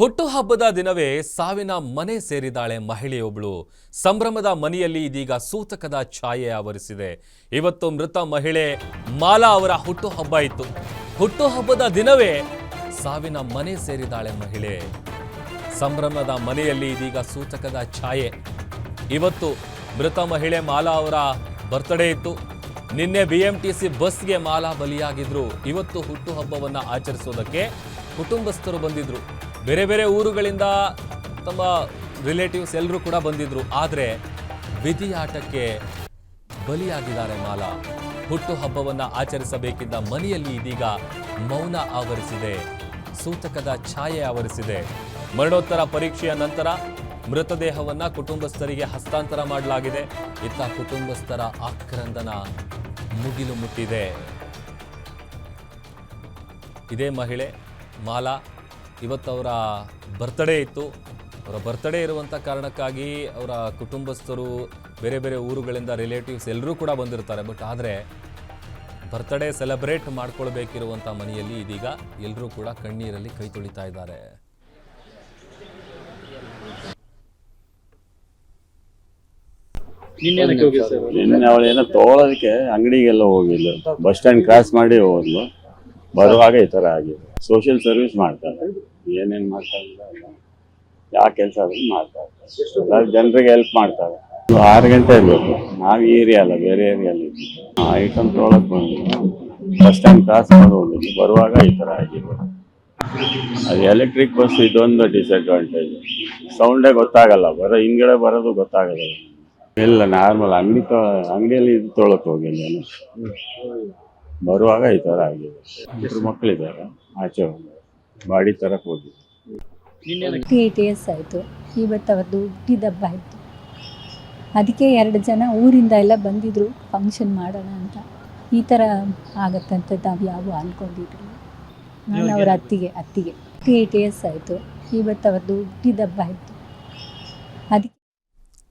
ಹುಟ್ಟುಹಬ್ಬದ ದಿನವೇ ಸಾವಿನ ಮನೆ ಸೇರಿದಾಳೆ ಮಹಿಳೆಯೊಬ್ಬಳು ಸಂಭ್ರಮದ ಮನೆಯಲ್ಲಿ ಇದೀಗ ಸೂತಕದ ಛಾಯೆ ಆವರಿಸಿದೆ. ಇವತ್ತು ಮೃತ ಮಹಿಳೆ ಮಾಲಾ ಅವರ ಹುಟ್ಟುಹಬ್ಬ ಇತ್ತು. ಹುಟ್ಟುಹಬ್ಬದ ದಿನವೇ ಸಾವಿನ ಮನೆ ಸೇರಿದಾಳೆ ಮಹಿಳೆ. ಸಂಭ್ರಮದ ಮನೆಯಲ್ಲಿ ಇದೀಗ ಸೂತಕದ ಛಾಯೆ. ಇವತ್ತು ಮೃತ ಮಹಿಳೆ ಮಾಲಾ ಅವರ ಬರ್ತ್ಡೇ ಇತ್ತು. ನಿನ್ನೆ ಬಿ ಎಂ ಟಿ ಸಿ ಬಸ್ಗೆ ಮಾಲಾ ಬಲಿಯಾಗಿದ್ರು. ಇವತ್ತು ಹುಟ್ಟುಹಬ್ಬವನ್ನು ಆಚರಿಸೋದಕ್ಕೆ ಕುಟುಂಬಸ್ಥರು ಬಂದಿದ್ರು. ಬೇರೆ ಬೇರೆ ಊರುಗಳಿಂದ ತಮ್ಮ ರಿಲೇಟಿವ್ಸ್ ಎಲ್ಲರೂ ಕೂಡ ಬಂದಿದ್ರು. ಆದರೆ ವಿಧಿಯಾಟಕ್ಕೆ ಬಲಿಯಾಗಿದ್ದಾರೆ ಮಾಲಾ. ಹುಟ್ಟುಹಬ್ಬವನ್ನ ಆಚರಿಸಬೇಕಿದ್ದ ಮನೆಯಲ್ಲಿ ಇದೀಗ ಮೌನ ಆವರಿಸಿದೆ. ಸೂತಕದ ಛಾಯೆ ಆವರಿಸಿದೆ. ಮರಣೋತ್ತರ ಪರೀಕ್ಷೆಯ ನಂತರ ಮೃತದೇಹವನ್ನು ಕುಟುಂಬಸ್ಥರಿಗೆ ಹಸ್ತಾಂತರ ಮಾಡಲಾಗಿದೆ. ಇತ್ತ ಕುಟುಂಬಸ್ಥರ ಆಕ್ರಂದನ ಮುಗಿಲು ಮುಟ್ಟಿದೆ. ಇದೇ ಮಹಿಳೆ ಮಾಲಾ ಇವತ್ತವರ ಬರ್ತ್ಡೇ ಇತ್ತು. ಅವರ ಬರ್ತ್ಡೇ ಇರುವಂಥ ಕಾರಣಕ್ಕಾಗಿ ಅವರ ಕುಟುಂಬಸ್ಥರು ಬೇರೆ ಬೇರೆ ಊರುಗಳಿಂದ ರಿಲೇಟಿವ್ಸ್ ಎಲ್ಲರೂ ಕೂಡ ಬಂದಿರ್ತಾರೆ. ಬಟ್ ಆದರೆ ಬರ್ತ್ಡೇ ಸೆಲೆಬ್ರೇಟ್ ಮಾಡ್ಕೊಳ್ಬೇಕಿರುವಂಥ ಮನೆಯಲ್ಲಿ ಇದೀಗ ಎಲ್ಲರೂ ಕೂಡ ಕಣ್ಣೀರಲ್ಲಿ ಕೈ ತೊಳಿತಾ ಇದ್ದಾರೆ. ನಿನ್ನೆನಕ್ಕೆ ಹೋಗಿ ಸರ್? ನಿನ್ನೆ ಅವಳು ಏನೋ ತಗೊಳೋದಕ್ಕೆ ಅಂಗಡಿಗೆಲ್ಲ ಹೋಗಿಲ್ಲ ಬಸ್ ಸ್ಟ್ಯಾಂಡ್ ಕ್ರಾಸ್ ಮಾಡಿ ಹೋದ್ಲು. ಬರುವಾಗ ಈ ಥರ ಆಗಿದೆ. ಸೋಷಿಯಲ್ ಸರ್ವಿಸ್ ಮಾಡ್ತಾರೆ. ಏನೇನು ಇಲ್ಲ ಯಾವ ಕೆಲಸ ಆದ್ರೂ ಮಾಡ್ತಾರೆ ಇದ್ದಾರೆ. ಜನರಿಗೆ ಹೆಲ್ಪ್ ಮಾಡ್ತಾರೆ ಆರು ಗಂಟೆ ಇರಬೇಕು ನಾವು ಈ ಏರಿಯಾ ಅಲ್ಲ, ಬೇರೆ ಏರಿಯಲ್ಲಿ ಐಟಮ್ ತೊಗೊಳಕ್ ಬಂದ್ವಿ. ಬಸ್ ಸ್ಟ್ಯಾಂಡ್ ಕ್ರಾಸ್ ಮಾಡಿ ಬರುವಾಗ ಈ ಥರ ಆಗಿದೆ. ಅದು ಎಲೆಕ್ಟ್ರಿಕ್ ಬಸ್ ಇದೊಂದು ಡಿಸ್ಅಡ್ವಾಂಟೇಜ್ ಸೌಂಡೇ ಗೊತ್ತಾಗಲ್ಲ. ಬರೋ ಹಿಂದ್ಗಡೆ ಬರೋದು ಗೊತ್ತಾಗಲ್ಲ. ಇಲ್ಲ ನಾರ್ಮಲ್ ಅಂಗಡಿ ಅಂಗಡಿಯಲ್ಲಿ ಇದು ತೊಳಕ್ ಹೋಗಿಲ್ಲ ಬರುವಾಗ ಈ ಥರ ಆಗಿದೆ. ಇಬ್ಬರು ಮಕ್ಕಳಿದ್ದಾರೆ ಆಚೆ ಹೋಗಿ. ಬಾಡಿ ತರಕ್ ಹೋಗಿ ಇಯರ್ಸ್ ಆಯಿತು. ಇವತ್ತು ಅವ್ರದ್ದು ಹುಟ್ಟಿದಬ್ಬ ಆಯಿತು. ಅದಕ್ಕೆ ಎರಡು ಜನ ಊರಿಂದ ಎಲ್ಲ ಬಂದಿದ್ರು ಫಂಕ್ಷನ್ ಮಾಡೋಣ ಅಂತ. ಈ ಥರ ಆಗತ್ತಂತ ನಾವು ಯಾವ ಅನ್ಕೊಂಡಿದ್ರು? ನಾನು ಅವ್ರ ಅತ್ತಿಗೆ ಅತ್ತಿಗೆ. ಟಿ ಇಯರ್ಸ್ ಆಯಿತು. ಇವತ್ತು ಅವ್ರದ್ದು ಹುಟ್ಟಿದಬ್ಬ ಆಯಿತು.